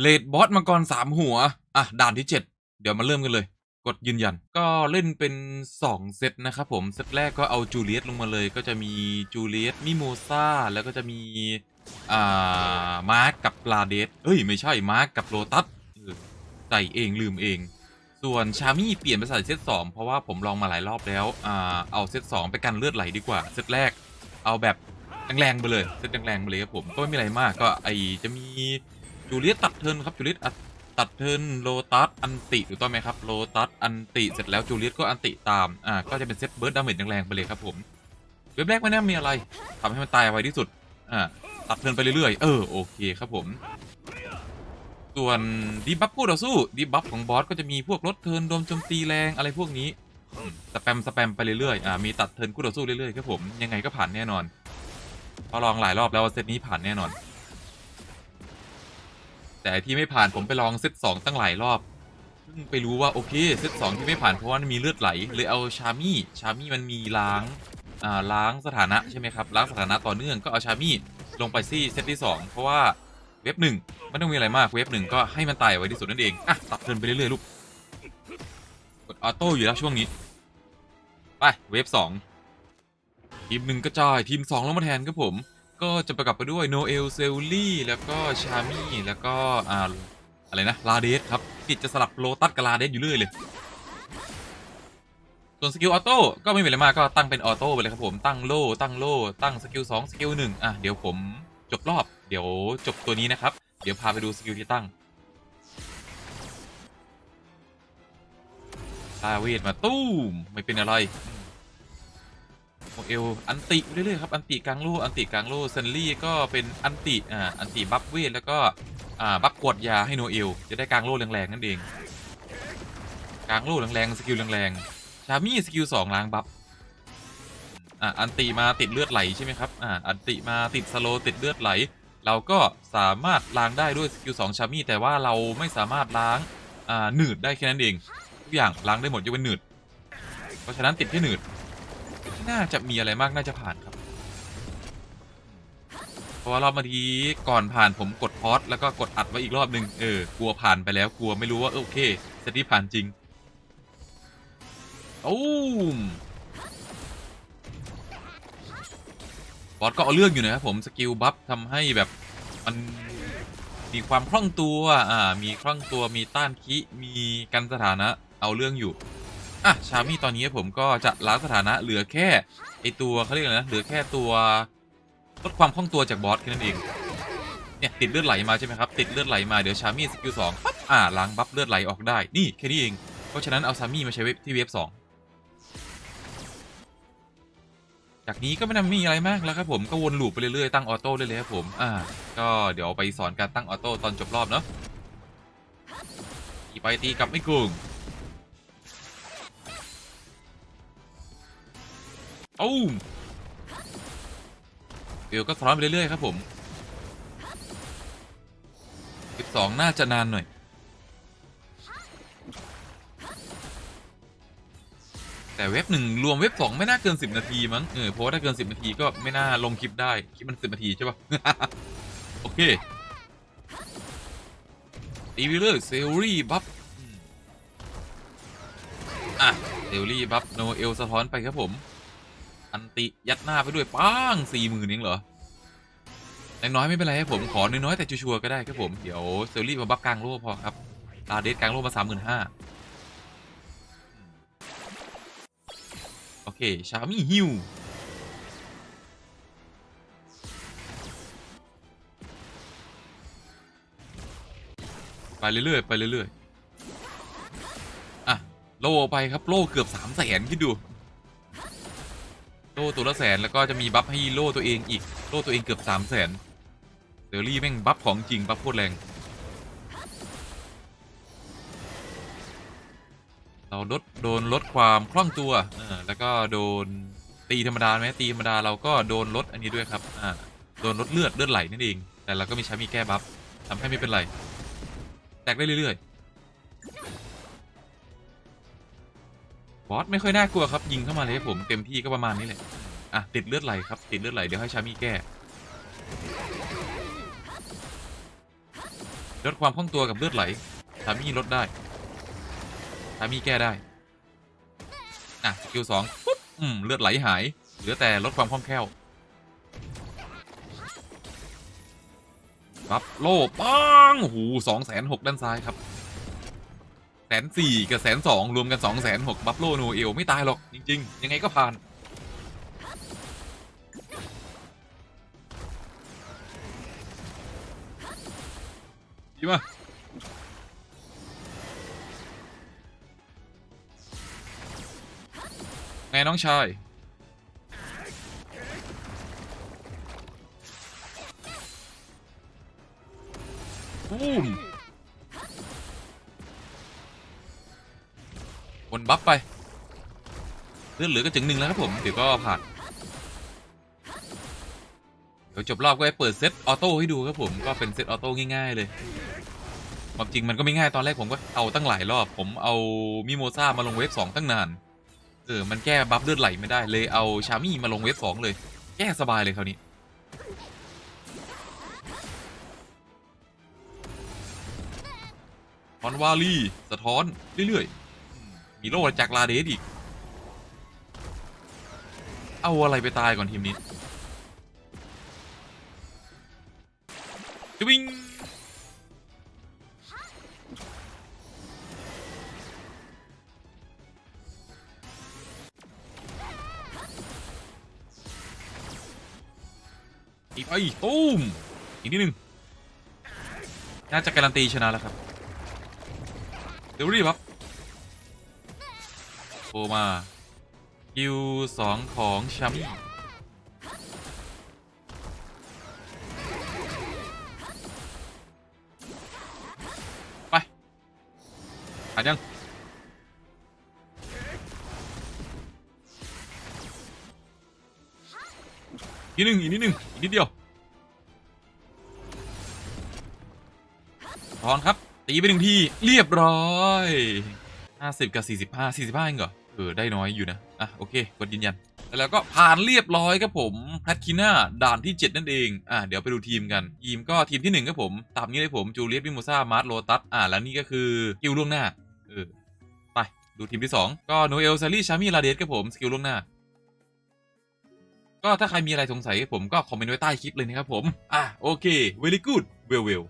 เลดบอสมังกรสามหัว อะ ด่านที่7เดี๋ยวมาเริ่มกันเลย กดยืนยัน ก็เล่นเป็น2เซตนะครับผม เซตแรกก็เอาจูเลียตลงมาเลย ก็จะมีจูเลียตมิโมซาแล้วก็จะมี อ่า มาร์กกับปลาเดสเอ้ย ไม่ใช่ มาร์กกับโลตัสใส่เองลืมเอง ส่วนชามี่เปลี่ยนไปใส่เซตสองเพราะว่าผมลองมาหลายรอบแล้ว อ่า เอาเซตสองไปกันเลือดไหลดีกว่า เซตแรก เอาแบบแรงๆไปเลย เซตแรงๆไปเลยครับผม ก็ไม่มีอะไรมาก ก็ไอจะมี จูเลียตตัดเทินครับจูเลียตัดตัดเทินโลตัสอันติถูกต้องไหมครับโลตัสอันติเสร็จแล้วจูเลียตก็อันติตามอ่าก็จะเป็นเซตเบิร์ดดาเมจแรงๆไปเลยครับผมเว็บแรกไม่น่ามีอะไรทำให้มันตายไวที่สุดอ่าตัดเทินไปเรื่อยๆเออโอเคครับผม ส่วนดีบัฟคู่ต่อสู้ดีบัฟของบอสก็จะมีพวกลดเทินโดมโจมตีแรงอะไรพวกนี้สแปมสแปมไปเรื่อยๆอ่ามีตัดเทินคู่ต่อสู้เรื่อยๆครับผมยังไงก็ผ่านแน่นอนเพอลองหลายรอบแล้วเซตนี้ผ่านแน่นอน แต่ที่ไม่ผ่านผมไปลองเซตสองตั้งหลายรอบเพิ่งไปรู้ว่าโอเคเซตสองที่ไม่ผ่านเพราะว่ามีเลือดไหลเลยเอาชามี่ชามี่มันมีล้างอ่าล้างสถานะใช่ไหมครับล้างสถานะต่อเนื่องก็เอาชามี่ลงไปซี่เซตที่สองเพราะว่าเว็บหนึ่งไม่ต้องมีอะไรมากเว็บหนึ่งก็ให้มันตายไว้ที่สุดนั่นเองอะตัดเทินไปเรื่อยๆลูกกดออโต้อยู่แล้วช่วงนี้ไปเวฟสองทีมหนึ่งกระจายทีมสองลงมาแทนครับผม ก็จะประกอบไปด้วยโนเอลเซลลี่แล้วก็ชามี่แล้วก็อ่าอะไรนะลาเดสครับติดจะสลับโลตัสกับลาเดสอยู่เรื่อยเลย ส่วนสกิลออโต้ก็ไม่มีอะไรมากก็ตั้งเป็นออโต้ไปเลยครับผมตั้งโล่ตั้งโล่ตั้งสกิลสองสกิลหนึ่งอะเดี๋ยวผมจบรอบเดี๋ยวจบตัวนี้นะครับ เดี๋ยวพาไปดูสกิลที่ตั้งลาเวทมาตู้มไม่เป็นอะไร โมเอลอันติเรื่อยๆครับ อันติกลางโล่อันติกลางโล่เซนลี่ก็เป็นอันติอ่าอันติบัฟเวทแล้วก็อ่าบัฟกดยาให้โนเอลจะได้กลางโล่แรงๆนั่นเองกลางโล่แรงๆสกิลแรงๆชามี่สกิลสองล้างบัฟอะอันติมาติดเลือดไหลใช่ไหมครับอ่าอันติมาติดสโลติดเลือดไหล เราก็สามารถล้างได้ด้วยสกิลสองชามี่แต่ว่าเราไม่สามารถล้างอ่าหนืดได้แค่นั้นเองทุกอย่างล้างได้หมดยกเว้นหนืดเพราะฉะนั้นติดแค่หนืด น่าจะมีอะไรมากน่าจะผ่านครับ เพราะว่ารอบเมื่อกี้ก่อนผ่านผมกดพอสแล้วก็กดอัดไว้อีกรอบหนึ่งเออกลัวผ่านไปแล้วกลัวไม่รู้ว่าโอเคเซตนี้ผ่านจริงตูมบอสก็เอาเรื่องอยู่นะครับผมสกิลบัฟทำให้แบบมันมีความคล่องตัว อ่า มีคล่องตัว มีต้านคิ มีกันสถานะ เอาเรื่องอยู่ อะชามี่ตอนนี้ผมก็จะล้างสถานะเหลือแค่ไอตัวเขาเรียกอะไรนะเหลือแค่ตัวลดความคล่องตัวจากบอสแค่นั้นเองเนี่ยติดเลือดไหลมาใช่ไหมครับติดเลือดไหลมาเดี๋ยวชามี่สกิลสองปั๊บอ่าล้างบัฟเลือดไหลออกได้นี่แค่นี้เองเพราะฉะนั้นเอาชามี่มาใช้เว็บที่เว็บสองจากนี้ก็ไม่น่ามีอะไรมากแล้วครับผมก็วนลูปไปเรื่อยๆตั้งออโต้ได้เลยครับผมอ่าก็เดี๋ยวไปสอนการตั้งออโต้ตอนจบรอบเนาะตีไปตีกลับไม่โกง อ้เดี๋ยวก็สอนไปเรื่อยๆครับผม12น่าจะนานหน่อย แต่เว็บหนึ่งรวมเว็บสองไม่น่าเกินสิบนาทีมั้ง เออ เพราะว่าถ้าเกินสิบนาทีก็ไม่น่าลงคลิปได้ คลิปมันสิบนาทีใช่ปะโอเคตีวิลเลอร์เซลลี่บัฟอะเซลลี่บัฟโนเอลสะท้อนไปครับผม อันติยัดหน้าไปด้วยป้างสี่หมื่นเองเหรอน้อยไม่เป็นไรครับผมขอน้อยๆแต่ชัวร์ก็ได้ครับผมเดี๋ยวเซลลี่มาบัฟกลางโล่พอครับลาเดสกลางโล่มาสามหมื่นห้าโอเคชามี่ฮิวไปเรื่อยๆไปเรื่อยๆอะโล่ไปครับโล่เกือบสามแสนคิดดู โล่ตัวละแสนแล้วก็จะมีบัฟให้โล่ตัวเองอีกโล่ตัวเองเกือบสามแสนเดอรี่แม่งบัฟของจริงบัฟโคตรแรง เราลดโดนลดความคล่องตัวอ่าแล้วก็โดนตีธรรมดาไหมตีธรรมดาเราก็โดนลดอันนี้ด้วยครับอ่าโดนลดเลือดเลือดไหลนั่นเอง แต่เราก็มีใช้มีแก้บัฟทำให้ไม่เป็นไรแตกได้เรื่อยๆ อสไม่ค่อยน่ากลัวครับยิงเข้ามาเลยผมเต็มที่ก็ประมาณนี้แหละอะติดเลือดไหลครับติดเลือดไหลเดี๋ยวให้ชามีแก้ลดความคล่องตัวกับเลือดไหลชามี่ลดได้ชามี่แก้ได้อะสกิลสองปุ๊บอืมเลือดไหลหายเหลือแต่ลดความคล่องแคล่วบัฟโล่ปังโอ้โหสองแสนหกด้านซ้ายครับ สนสี่กับแสนสองรวมกันสองแสนหกบัฟโลโนเอลไม่ตายหรอก จริง ๆ ยังไงก็ผ่านดีมากไงน้องชายบูม บนบัฟไปเลือดเหลือก็จึงหนึ่งแล้วครับผม เดี๋ยวก็ผ่าน เดี๋ยวจบรอบก็ให้เปิดเซตออโต้ให้ดูครับผม ก็เป็นเซตออโต้ง่ายๆเลยความจริงมันก็ไม่ง่ายตอนแรกผมก็เอาตั้งหลายรอบ ผมเอามิโมซ่ามาลงเวฟสองตั้งนาน เออ มันแก้บัฟเลือดไหลไม่ได้เลยเอาชามี่มาลงเวฟสองเลย แก้สบายเลยคราวนี้ฟอนวาลีสะท้อนเรื่อยๆ มีโล่จากลาเดสอีก เอาอะไรไปตายก่อนทีมนี้จะวิ่งอีกไปตุ้มอีกนิดนึง น่าจะการันตีชนะแล้วครับ เดี๋ยวรีบครับ โทรมาคิวสองของชามี่ไปผ่านยังอีกนิดหนึ่งอีกนิดหนึ่งอีกนิดเดียวถอนครับ ตีไปหนึ่งทีเรียบร้อย 50 กับ 45 45เองเหรอ เออ ได้น้อยอยู่นะ อะ โอเค กดยืนยัน แล้วก็ผ่านเรียบร้อยครับผมแพทคิน่าด่านที่ 7 นั่นเอง อะ เดี๋ยวไปดูทีมกัน ทีมก็ทีมที่ 1 ครับผม ตามนี้เลยผมจูเลียสวิโมซ่ามาร์ตโลตัส อะ แล้วนี่ก็คือสกิลล่วงหน้า เออ ไป ดูทีมที่ 2 ก็โนเอลซารีชามีลาเดสครับผม สกิลล่วงหน้า ก็ถ้าใครมีอะไรสงสัยผมก็คอมเมนต์ไว้ใต้คลิปเลยนะครับผม อะ โอเค very good well well